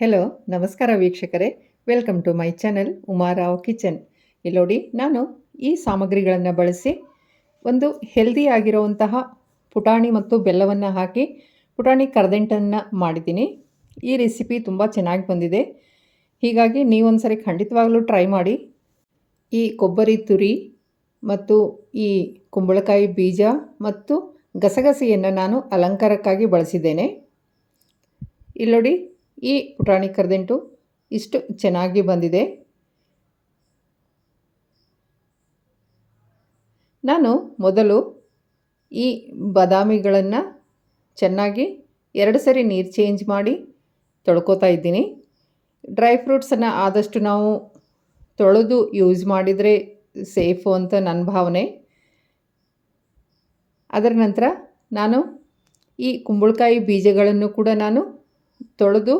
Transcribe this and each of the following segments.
Hello ನಮಸ್ಕಾರ ವೀಕ್ಷಕರೇ. Welcome to my channel Umarao kitchen ಇಲ್ಲಿ ನೋಡಿ ನಾನು ಈ ಸಾಮಗ್ರಿಗಳನ್ನು ಬಳಸಿ ಒಂದು ಹೆಲ್ದಿ ಆಗಿರುವಂತಹ ಪುಟಾಣಿ ಮತ್ತು ಬೆಲ್ಲವನ್ನು ಹಾಕಿ ಪುಟಾಣಿ ಕರ್ದೆಂಟನ್ನು ಮಾಡಿದ್ದೀನಿ. ಈ ರೆಸಿಪಿ ತುಂಬ ಚೆನ್ನಾಗಿ ಬಂದಿದೆ. ಹೀಗಾಗಿ ನೀವೊಂದು ಸರಿ ಖಂಡಿತವಾಗ್ಲೂ ಟ್ರೈ ಮಾಡಿ. ಈ ಕೊಬ್ಬರಿ ತುರಿ ಮತ್ತು ಈ ಕುಂಬಳಕಾಯಿ ಬೀಜ ಮತ್ತು ಗಸಗಸೆಯನ್ನು ನಾನು ಅಲಂಕಾರಕ್ಕಾಗಿ ಬಳಸಿದ್ದೇನೆ. ಇಲ್ಲಿ ನೋಡಿ ಈ ಪುಟಾಣಿ ಕರ್ದಂಟು ಇಷ್ಟು ಚೆನ್ನಾಗಿ ಬಂದಿದೆ. ನಾನು ಮೊದಲು ಈ ಬಾದಾಮಿಗಳನ್ನು ಚೆನ್ನಾಗಿ ಎರಡು ಸರಿ ನೀರು ಚೇಂಜ್ ಮಾಡಿ ತೊಳ್ಕೊತಾ ಇದ್ದೀನಿ. ಡ್ರೈ ಫ್ರೂಟ್ಸನ್ನು ಆದಷ್ಟು ನಾವು ತೊಳೆದು ಯೂಸ್ ಮಾಡಿದರೆ ಸೇಫು ಅಂತ ನನ್ನ ಭಾವನೆ. ಅದರ ನಂತರ ನಾನು ಈ ಕುಂಬಳಕಾಯಿ ಬೀಜಗಳನ್ನು ಕೂಡ ನಾನು ತೊಳೆದು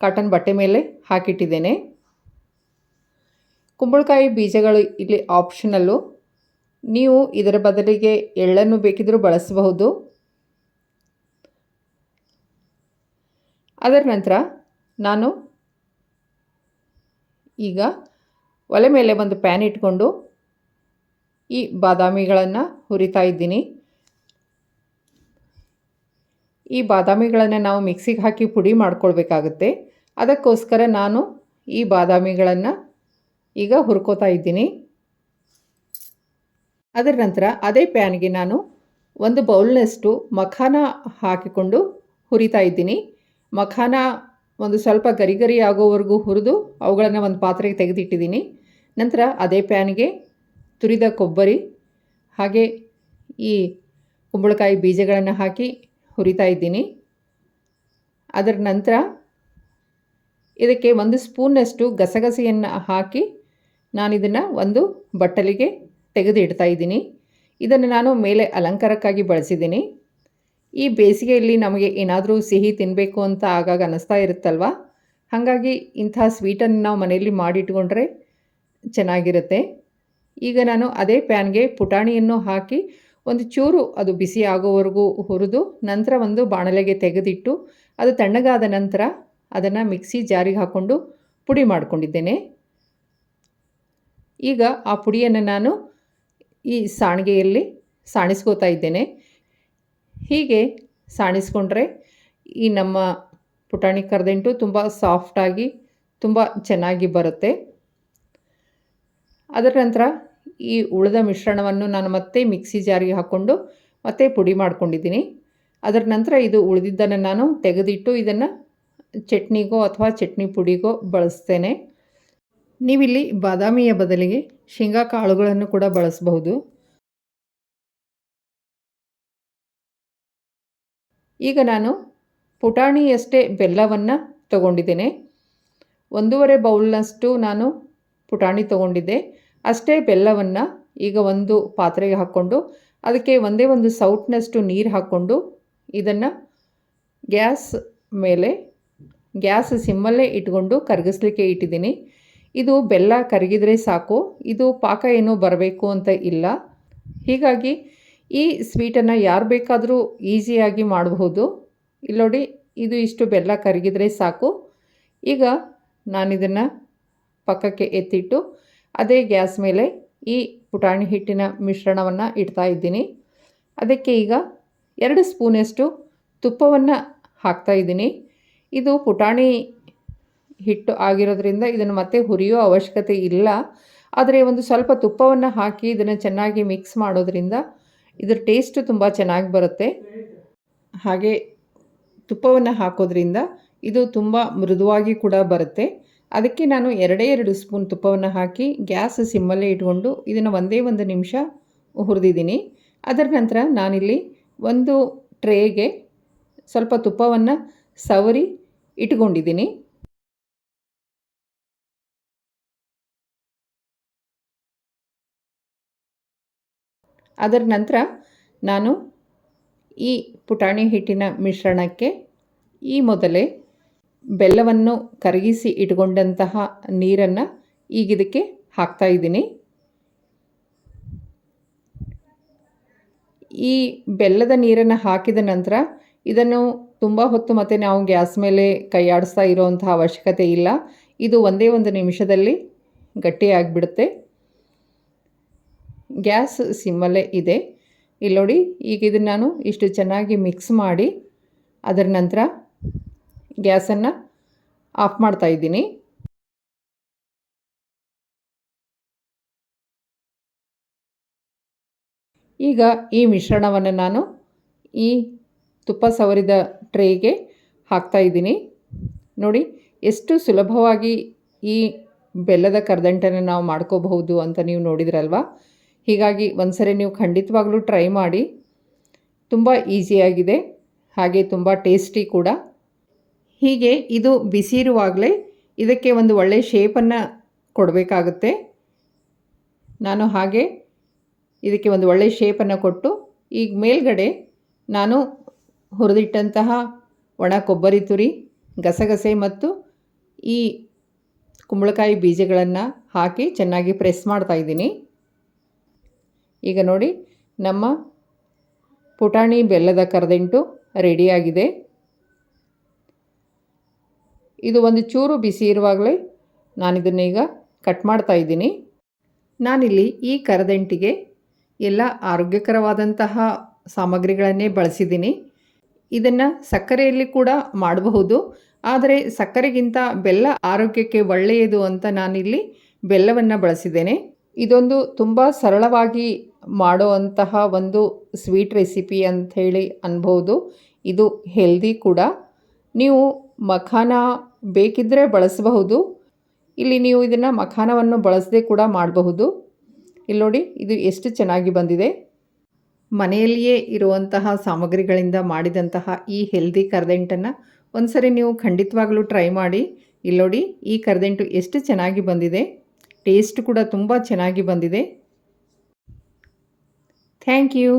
ಕಾಟನ್ ಬಟ್ಟೆ ಮೇಲೆ ಹಾಕಿಟ್ಟಿದ್ದೇನೆ. ಕುಂಬಳಕಾಯಿ ಬೀಜಗಳು ಇಲ್ಲಿ ಆಪ್ಷನಲ್ಲು ನೀವು ಇದರ ಬದಲಿಗೆ ಎಳ್ಳನ್ನು ಬೇಕಿದ್ದರೂ ಬಳಸಬಹುದು. ಅದರ ನಂತರ ನಾನು ಈಗ ಒಲೆ ಮೇಲೆ ಒಂದು ಪ್ಯಾನ್ ಇಟ್ಕೊಂಡು ಈ ಬಾದಾಮಿಗಳನ್ನು ಹುರಿತಾ ಇದ್ದೀನಿ. ಈ ಬಾದಾಮಿಗಳನ್ನು ನಾವು ಮಿಕ್ಸಿಗೆ ಹಾಕಿ ಪುಡಿ ಮಾಡ್ಕೊಳ್ಬೇಕಾಗುತ್ತೆ. ಅದಕ್ಕೋಸ್ಕರ ನಾನು ಈ ಬಾದಾಮಿಗಳನ್ನು ಈಗ ಹುರ್ಕೋತಾ ಇದ್ದೀನಿ. ಅದರ ನಂತರ ಅದೇ ಪ್ಯಾನ್ಗೆ ನಾನು ಒಂದು ಬೌಲ್ನಷ್ಟು ಮಖಾನ ಹಾಕಿಕೊಂಡು ಹುರಿತಾ ಇದ್ದೀನಿ. ಮಖಾನ ಒಂದು ಸ್ವಲ್ಪ ಗರಿ ಗರಿ ಆಗೋವರೆಗೂ ಹುರಿದು ಅವುಗಳನ್ನು ಒಂದು ಪಾತ್ರೆಗೆ ತೆಗೆದಿಟ್ಟಿದ್ದೀನಿ. ನಂತರ ಅದೇ ಪ್ಯಾನ್ಗೆ ತುರಿದ ಕೊಬ್ಬರಿ ಹಾಗೆ ಈ ಕುಂಬಳಕಾಯಿ ಬೀಜಗಳನ್ನು ಹಾಕಿ ಹುರಿತಾ ಇದ್ದೀನಿ. ಅದರ ನಂತರ ಇದಕ್ಕೆ ಒಂದು ಸ್ಪೂನ್ನಷ್ಟು ಗಸಗಸೆಯನ್ನು ಹಾಕಿ ನಾನು ಇದನ್ನು ಒಂದು ಬಟ್ಟಲಿಗೆ ತೆಗೆದು ಇಡ್ತಾ ಇದ್ದೀನಿ. ಇದನ್ನು ನಾನು ಮೇಲೆ ಅಲಂಕಾರಕ್ಕಾಗಿ ಬಳಸಿದ್ದೀನಿ. ಈ ಬೇಸಿಗೆಯಲ್ಲಿ ನಮಗೆ ಏನಾದರೂ ಸಿಹಿ ತಿನ್ನಬೇಕು ಅಂತ ಆಗಾಗ ಅನ್ನಿಸ್ತಾ ಇರುತ್ತಲ್ವ? ಹಾಗಾಗಿ ಇಂಥ ಸ್ವೀಟನ್ನು ನಾವು ಮನೆಯಲ್ಲಿ ಮಾಡಿಟ್ಕೊಂಡ್ರೆ ಚೆನ್ನಾಗಿರುತ್ತೆ. ಈಗ ನಾನು ಅದೇ ಪ್ಯಾನ್ಗೆ ಪುಟಾಣಿಯನ್ನು ಹಾಕಿ ಒಂದು ಚೂರು ಅದು ಬಿಸಿ ಆಗೋವರೆಗೂ ಹುರಿದು ನಂತರ ಒಂದು ಬಾಣಲೆಗೆ ತೆಗೆದಿಟ್ಟು ಅದು ತಣ್ಣಗಾದ ನಂತರ ಅದನ್ನು ಮಿಕ್ಸಿ ಜಾರಿಗೆ ಹಾಕ್ಕೊಂಡು ಪುಡಿ ಮಾಡಿಕೊಂಡಿದ್ದೇನೆ. ಈಗ ಆ ಪುಡಿಯನ್ನು ನಾನು ಈ ಸಾಣಿಗೆಯಲ್ಲಿ ಸಾಣಿಸ್ಕೋತಾ ಇದ್ದೇನೆ. ಹೀಗೆ ಸಾಣಿಸ್ಕೊಂಡ್ರೆ ಈ ನಮ್ಮ ಪುಟಾಣಿ ಕರ್ದಂಟು ತುಂಬ ಸಾಫ್ಟಾಗಿ ತುಂಬ ಚೆನ್ನಾಗಿ ಬರುತ್ತೆ. ಅದರ ನಂತರ ಈ ಉಳಿದ ಮಿಶ್ರಣವನ್ನು ನಾನು ಮತ್ತೆ ಮಿಕ್ಸಿ ಜಾರಿಗೆ ಹಾಕ್ಕೊಂಡು ಮತ್ತೆ ಪುಡಿ ಮಾಡ್ಕೊಂಡಿದ್ದೀನಿ. ಅದರ ನಂತರ ಇದು ಉಳಿದಿದ್ದನ್ನು ನಾನು ತೆಗೆದಿಟ್ಟು ಇದನ್ನು ಚಟ್ನಿಗೋ ಅಥವಾ ಚಟ್ನಿ ಪುಡಿಗೋ ಬಳಸ್ತೇನೆ. ನೀವಿಲ್ಲಿ ಬಾದಾಮಿಯ ಬದಲಿಗೆ ಶೇಂಗಾ ಕಾಳುಗಳನ್ನು ಕೂಡ ಬಳಸಬಹುದು. ಈಗ ನಾನು ಪುಟಾಣಿಯಷ್ಟೇ ಬೆಲ್ಲವನ್ನು ತಗೊಂಡಿದ್ದೇನೆ. ಒಂದೂವರೆ ಬೌಲ್ನಷ್ಟು ನಾನು ಪುಟಾಣಿ ತಗೊಂಡಿದ್ದೆ. ಅಷ್ಟೇ ಬೆಲ್ಲವನ್ನು ಈಗ ಒಂದು ಪಾತ್ರೆಗೆ ಹಾಕ್ಕೊಂಡು ಅದಕ್ಕೆ ಒಂದೇ ಒಂದು ಸೌಟ್ನಷ್ಟು ನೀರು ಹಾಕ್ಕೊಂಡು ಇದನ್ನು ಗ್ಯಾಸ್ ಮೇಲೆ, ಗ್ಯಾಸ್ ಸಿಮ್ಮಲ್ಲೇ ಇಟ್ಕೊಂಡು ಕರಗಿಸ್ಲಿಕ್ಕೆ ಇಟ್ಟಿದ್ದೀನಿ. ಇದು ಬೆಲ್ಲ ಕರಗಿದ್ರೆ ಸಾಕು, ಇದು ಪಾಕ ಏನೂ ಬರಬೇಕು ಅಂತ ಇಲ್ಲ. ಹೀಗಾಗಿ ಈ ಸ್ವೀಟನ್ನು ಯಾರು ಬೇಕಾದರೂ ಈಸಿಯಾಗಿ ಮಾಡಬಹುದು. ಇಲ್ಲೋಡಿ ಇದು ಇಷ್ಟು ಬೆಲ್ಲ ಕರಗಿದ್ರೆ ಸಾಕು. ಈಗ ನಾನಿದನ್ನು ಪಕ್ಕಕ್ಕೆ ಎತ್ತಿಟ್ಟು ಅದೇ ಗ್ಯಾಸ್ ಮೇಲೆ ಈ ಪುಟಾಣಿ ಹಿಟ್ಟಿನ ಮಿಶ್ರಣವನ್ನು ಇಡ್ತಾ ಇದ್ದೀನಿ. ಅದಕ್ಕೆ ಈಗ ಎರಡು ಸ್ಪೂನಷ್ಟು ತುಪ್ಪವನ್ನು ಹಾಕ್ತಾ ಇದ್ದೀನಿ. ಇದು ಪುಟಾಣಿ ಹಿಟ್ಟು ಆಗಿರೋದ್ರಿಂದ ಇದನ್ನು ಮತ್ತೆ ಹುರಿಯೋ ಅವಶ್ಯಕತೆ ಇಲ್ಲ. ಆದರೆ ಒಂದು ಸ್ವಲ್ಪ ತುಪ್ಪವನ್ನು ಹಾಕಿ ಇದನ್ನು ಚೆನ್ನಾಗಿ ಮಿಕ್ಸ್ ಮಾಡೋದ್ರಿಂದ ಇದರ ಟೇಸ್ಟು ತುಂಬ ಚೆನ್ನಾಗಿ ಬರುತ್ತೆ. ಹಾಗೆ ತುಪ್ಪವನ್ನು ಹಾಕೋದ್ರಿಂದ ಇದು ತುಂಬ ಮೃದುವಾಗಿ ಕೂಡ ಬರುತ್ತೆ. ಅದಕ್ಕೆ ನಾನು ಎರಡೇ ಎರಡು ಸ್ಪೂನ್ ತುಪ್ಪವನ್ನು ಹಾಕಿ ಗ್ಯಾಸ್ ಸಿಮ್ಮಲ್ಲೇ ಇಟ್ಕೊಂಡು ಇದನ್ನು ಒಂದೇ ಒಂದು ನಿಮಿಷ ಹುರಿದಿದ್ದೀನಿ. ಅದರ ನಂತರ ನಾನಿಲ್ಲಿ ಒಂದು ಟ್ರೇಗೆ ಸ್ವಲ್ಪ ತುಪ್ಪವನ್ನು ಸವರಿ ಇಟ್ಕೊಂಡಿದ್ದೀನಿ. ಅದರ ನಂತರ ನಾನು ಈ ಪುಟಾಣಿ ಹಿಟ್ಟಿನ ಮಿಶ್ರಣಕ್ಕೆ ಈ ಮೊದಲೇ ಬೆಲ್ಲವನ್ನು ಕರಗಿಸಿ ಇಟ್ಕೊಂಡಂತಹ ನೀರನ್ನು ಈಗ ಇದಕ್ಕೆ ಹಾಕ್ತಾ ಇದ್ದೀನಿ. ಈ ಬೆಲ್ಲದ ನೀರನ್ನು ಹಾಕಿದ ನಂತರ ಇದನ್ನು ತುಂಬ ಹೊತ್ತು ಮತ್ತು ನಾವು ಗ್ಯಾಸ್ ಮೇಲೆ ಕೈಯಾಡಿಸ್ತಾ ಇರೋವಂಥ ಅವಶ್ಯಕತೆ ಇಲ್ಲ. ಇದು ಒಂದೇ ಒಂದು ನಿಮಿಷದಲ್ಲಿ ಗಟ್ಟಿಯಾಗಿಬಿಡುತ್ತೆ. ಗ್ಯಾಸ್ ಸಿಮ್ಮಲ್ಲೇ ಇದೆ. ಇಲ್ಲಿ ನೋಡಿ ಈಗ ಇದನ್ನು ನಾನು ಇಷ್ಟು ಚೆನ್ನಾಗಿ ಮಿಕ್ಸ್ ಮಾಡಿ ಅದರ ನಂತರ ಗ್ಯಾಸನ್ನು ಆಫ್ ಮಾಡ್ತಾ ಇದ್ದೀನಿ. ಈಗ ಈ ಮಿಶ್ರಣವನ್ನು ನಾನು ಈ ತುಪ್ಪ ಸವರಿದ ಟ್ರೇಗೆ ಹಾಕ್ತಾ ನೋಡಿ, ಎಷ್ಟು ಸುಲಭವಾಗಿ ಈ ಬೆಲ್ಲದ ಕರದಂಟನ್ನು ನಾವು ಮಾಡ್ಕೋಬಹುದು ಅಂತ ನೀವು ನೋಡಿದ್ರಲ್ವಾ? ಹೀಗಾಗಿ ಒಂದ್ಸರಿ ನೀವು ಖಂಡಿತವಾಗ್ಲೂ ಟ್ರೈ ಮಾಡಿ. ತುಂಬ ಈಸಿಯಾಗಿದೆ. ಹಾಗೆ ತುಂಬ ಟೇಸ್ಟಿ ಕೂಡ. ಹೀಗೆ ಇದು ಬಿಸಿ ಇರುವಾಗಲೇ ಇದಕ್ಕೆ ಒಂದು ಒಳ್ಳೆಯ ಶೇಪನ್ನು ಕೊಡಬೇಕಾಗುತ್ತೆ. ನಾನು ಹಾಗೆ ಇದಕ್ಕೆ ಒಂದು ಒಳ್ಳೆಯ ಶೇಪನ್ನು ಕೊಟ್ಟು ಈಗ ಮೇಲ್ಗಡೆ ನಾನು ಹುರಿದಿಟ್ಟಂತಹ ಒಣ ಕೊಬ್ಬರಿ ತುರಿ, ಗಸಗಸೆ ಮತ್ತು ಈ ಕುಂಬಳಕಾಯಿ ಬೀಜಗಳನ್ನು ಹಾಕಿ ಚೆನ್ನಾಗಿ ಪ್ರೆಸ್ ಮಾಡ್ತಾ ಇದ್ದೀನಿ. ಈಗ ನೋಡಿ ನಮ್ಮ ಪುಟಾಣಿ ಬೆಲ್ಲದ ಕರದಂಟು ರೆಡಿಯಾಗಿದೆ ಇದು ಒಂದು ಚೂರು ಬಿಸಿ ಇರುವಾಗಲೇ ನಾನಿದನ್ನೀಗ ಕಟ್ ಮಾಡ್ತಾ ಇದ್ದೀನಿ. ನಾನಿಲ್ಲಿ ಈ ಕರದಂಟಿಗೆ ಎಲ್ಲ ಆರೋಗ್ಯಕರವಾದಂತಹ ಸಾಮಗ್ರಿಗಳನ್ನೇ ಬಳಸಿದ್ದೀನಿ. ಇದನ್ನು ಸಕ್ಕರೆಯಲ್ಲಿ ಕೂಡ ಮಾಡಬಹುದು. ಆದರೆ ಸಕ್ಕರೆಗಿಂತ ಬೆಲ್ಲ ಆರೋಗ್ಯಕ್ಕೆ ಒಳ್ಳೆಯದು ಅಂತ ನಾನಿಲ್ಲಿ ಬೆಲ್ಲವನ್ನು ಬಳಸಿದ್ದೇನೆ. ಇದೊಂದು ತುಂಬ ಸರಳವಾಗಿ ಮಾಡುವಂತಹ ಒಂದು ಸ್ವೀಟ್ ರೆಸಿಪಿ ಅಂಥೇಳಿ ಅನ್ಬೋದು. ಇದು ಹೆಲ್ದಿ ಕೂಡ. ನೀವು ಮಖಾನ ಬೇಕಿದ್ದರೆ ಬಳಸಬಹುದು. ಇಲ್ಲಿ ನೀವು ಇದನ್ನು ಮಖಾನವನ್ನು ಬಳಸದೆ ಕೂಡ ಮಾಡಬಹುದು. ಇಲ್ಲಿ ನೋಡಿ, ಇದು ಎಷ್ಟು ಚೆನ್ನಾಗಿ ಬಂದಿದೆ. ಮನೆಯಲ್ಲಿಯೇ ಇರುವಂತಹ ಸಾಮಗ್ರಿಗಳಿಂದ ಮಾಡಿದಂತಹ ಈ ಹೆಲ್ದಿ ಕರ್ದೆಂಟನ್ನು ಒಂದ್ಸರಿ ನೀವು ಖಂಡಿತವಾಗಲೂ ಟ್ರೈ ಮಾಡಿ. ಇಲ್ಲಿ ನೋಡಿ, ಈ ಕರ್ದೆಂಟು ಎಷ್ಟು ಚೆನ್ನಾಗಿ ಬಂದಿದೆ. ಟೇಸ್ಟ್ ಕೂಡ ತುಂಬ ಚೆನ್ನಾಗಿ ಬಂದಿದೆ. Thank you